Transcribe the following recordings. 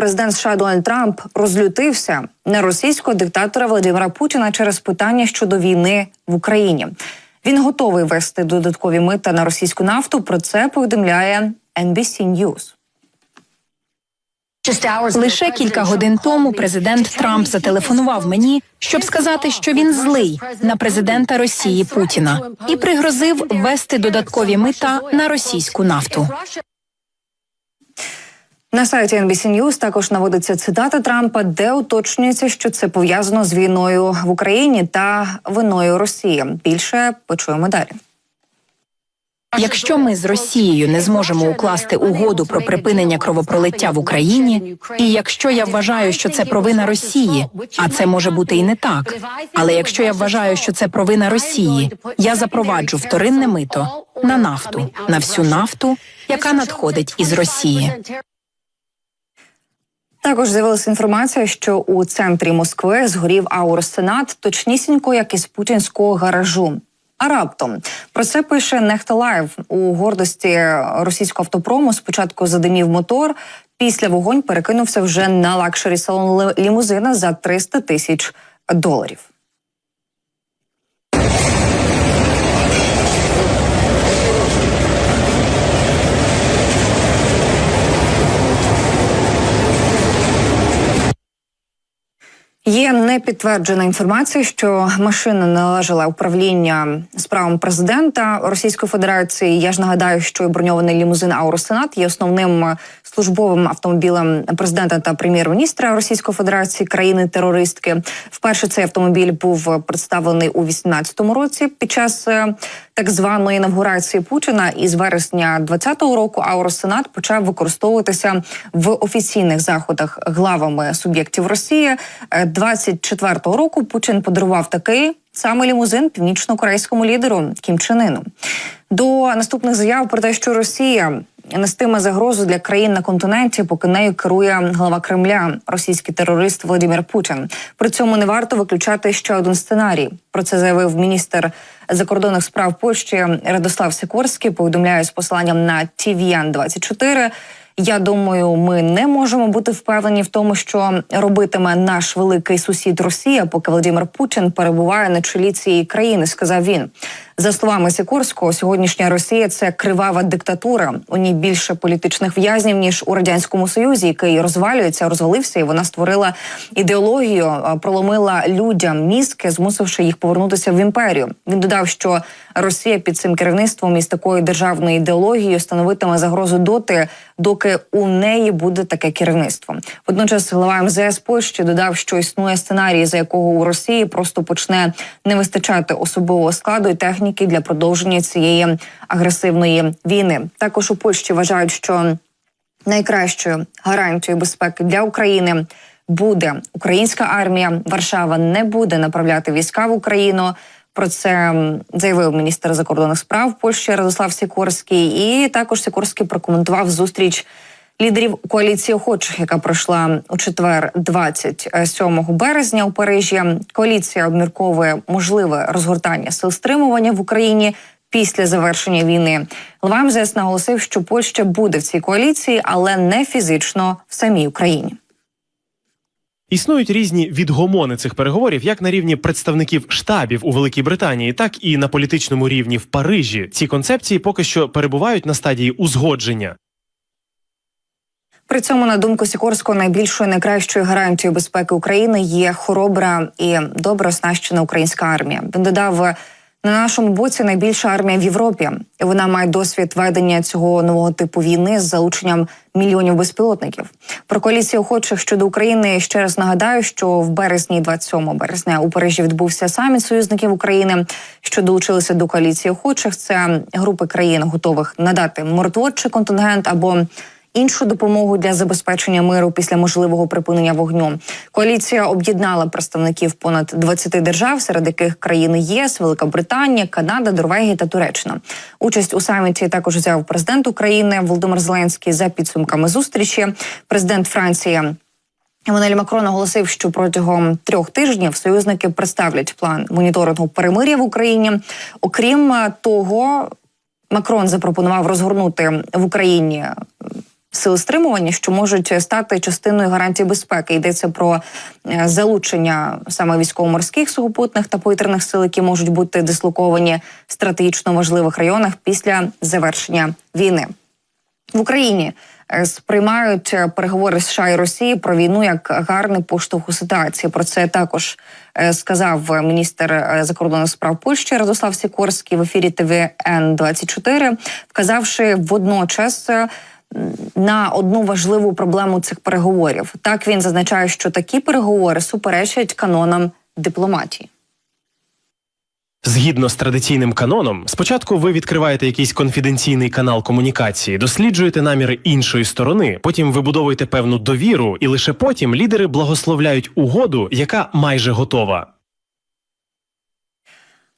Президент США Дональд Трамп розлютився на російського диктатора Володимира Путіна через питання щодо війни в Україні. Він готовий вести додаткові мита на російську нафту. Про це повідомляє NBC News. Лише кілька годин тому президент Трамп зателефонував мені, щоб сказати, що він злий на президента Росії Путіна і пригрозив ввести додаткові мита на російську нафту. На сайті NBC News також наводиться цитата Трампа, де уточнюється, що це пов'язано з війною в Україні та виною Росії. Більше почуємо далі. Якщо ми з Росією не зможемо укласти угоду про припинення кровопролиття в Україні, і якщо я вважаю, що це провина Росії, а це може бути і не так. Але якщо я вважаю, що це провина Росії, я запроваджу вторинне мито на нафту, на всю нафту, яка надходить із Росії. Також з'явилася інформація, що у центрі Москви згорів аурсенат, точнісінько, як із путінського гаражу. А раптом про це пише Нехта Лайв у гордості російського автопрому. Спочатку задимів мотор, після вогонь перекинувся вже на лакшері салон лімузина за 300 тисяч доларів. Є непідтверджена інформація, що машина належала управління справам президента Російської Федерації. Я ж нагадаю, що броньований лімузин Ауросенат є основним службовим автомобілем президента та прем'єр-міністра Російської Федерації країни-терористки. Вперше цей автомобіль був представлений у 2018 році під час е, так званої інавгурації Путіна. І з вересня 2020 року Ауросенат почав використовуватися в офіційних заходах главами суб'єктів Росії. Е, 24-го року Путін подарував такий самий лімузин північно-корейському лідеру Кім Чен Іну. До наступних заяв про те, що Росія нестиме загрозу для країн на континенті, поки нею керує глава Кремля, російський терорист Володимир Путін. При цьому не варто виключати ще один сценарій. Про це заявив міністр закордонних справ Польщі Радослав Сікорський. Повідомляє з посиланням на tvn 24 я думаю, ми не можемо бути впевнені в тому, що робитиме наш великий сусід Росія, поки Володимир Путін перебуває на чолі цієї країни. Сказав він. За словами Сікорського, сьогоднішня Росія це кривава диктатура. У ній більше політичних в'язнів ніж у радянському союзі, який розвалюється, розвалився, і вона створила ідеологію, проломила людям мізки, змусивши їх повернутися в імперію. Він додав, що Росія під цим керівництвом із такою державною ідеологією становитиме загрозу доти, доки у неї буде таке керівництво. Водночас глава МЗС Польщі додав, що існує сценарій, за якого у Росії просто почне не вистачати особового складу і техніки для продовження цієї агресивної війни. Також у Польщі вважають, що найкращою гарантією безпеки для України буде українська армія. Варшава не буде направляти війська в Україну. Про це заявив міністр закордонних справ Польщі Радослав Сікорський. І також Сікорський прокоментував зустріч лідерів коаліції охочих, яка пройшла у четвер, 27 березня у Парижі. Коаліція обмірковує можливе розгортання сил стримування в Україні. Після завершення війни Лава МЗС наголосив, що Польща буде в цій коаліції, але не фізично в самій Україні. Існують різні відгомони цих переговорів, як на рівні представників штабів у Великій Британії, так і на політичному рівні в Парижі. Ці концепції поки що перебувають на стадії узгодження. При цьому, на думку Сікорського, найбільшою найкращою гарантією безпеки України є хоробра і добре оснащена українська армія. Він додав. На нашому боці найбільша армія в Європі. І Вона має досвід ведення цього нового типу війни з залученням мільйонів безпілотників. Про коаліцію охочих щодо України ще раз нагадаю, що в березні, 27 березня, у Парижі відбувся саміт союзників України, що долучилися до коаліції охочих. Це групи країн готових надати миротворчий контингент або іншу допомогу для забезпечення миру після можливого припинення вогню. Коаліція об'єднала представників понад 20 держав, серед яких країни ЄС, Велика Британія, Канада, Норвегія та Туреччина. Участь у саміті також взяв президент України Володимир Зеленський за підсумками зустрічі. Президент Франції. Еммануель Макрон оголосив, що протягом трьох тижнів союзники представлять план моніторингу перемир'я в Україні. Окрім того, Макрон запропонував розгорнути в Україні сили стримування, що можуть стати частиною гарантії безпеки. Йдеться про е, залучення саме військово-морських сухопутних та повітряних сил, які можуть бути дислоковані в стратегічно важливих районах після завершення війни. В Україні е, сприймають е, переговори США і Росії про війну як гарний поштовх у ситуації. Про це також сказав міністр закордонних справ Польщі Радослав Сікорський в ефірі ТВН 24 вказавши водночас. На одну важливу проблему цих переговорів так він зазначає, що такі переговори суперечать канонам дипломатії. Згідно з традиційним каноном, спочатку ви відкриваєте якийсь конфіденційний канал комунікації, досліджуєте наміри іншої сторони, потім вибудовуєте певну довіру, і лише потім лідери благословляють угоду, яка майже готова.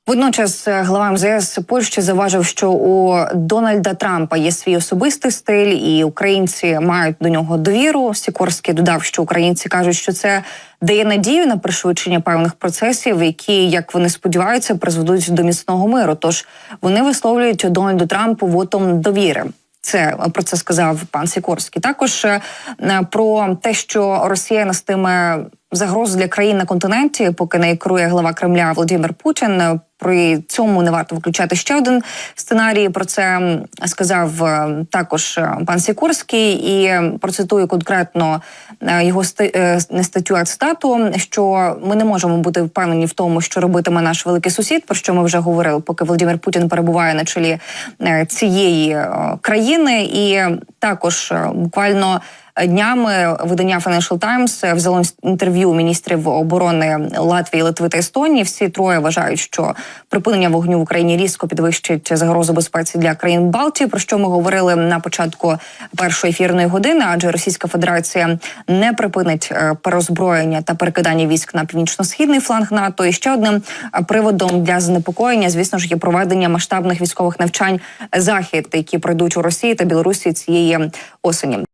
Водночас е, глава МЗС Польщі заважив, що у Дональда Трампа є свій особистий стиль, і українці мають до нього довіру. Сікорський додав, що українці кажуть, що це дає надію на пришвидшення певних процесів, які, як вони сподіваються, призведуть до міцного миру. Тож вони висловлюють Дональду Трампу вотом довіри. Це про це сказав пан Сікорський. Також е, про те, що Росія нестиме загрозу для країн на континенті, поки не керує глава Кремля Володимир Путін. При цьому не варто виключати ще один сценарій. Про це сказав е, також е, пан Сікорський, і процитую конкретно е, його статтю, а цитату, що ми не можемо бути впевнені в тому, що робитиме наш великий сусід, про що ми вже говорили, поки Володимир Путін перебуває на чолі цієї країни, і також буквально. Днями видання Financial Times взяло інтерв'ю міністрів оборони Латвії, Литви та Естонії. Всі троє вважають, що припинення вогню в Україні різко підвищить загрозу безпеці для країн Балтії. Про що ми говорили на початку першої ефірної години? Адже Російська Федерація не припинить е, перезброєння та перекидання військ на північно-східний фланг НАТО. І ще одним е, приводом для занепокоєння, звісно ж, є проведення масштабних військових навчань захід, які пройдуть у Росії та Білорусі цієї осені.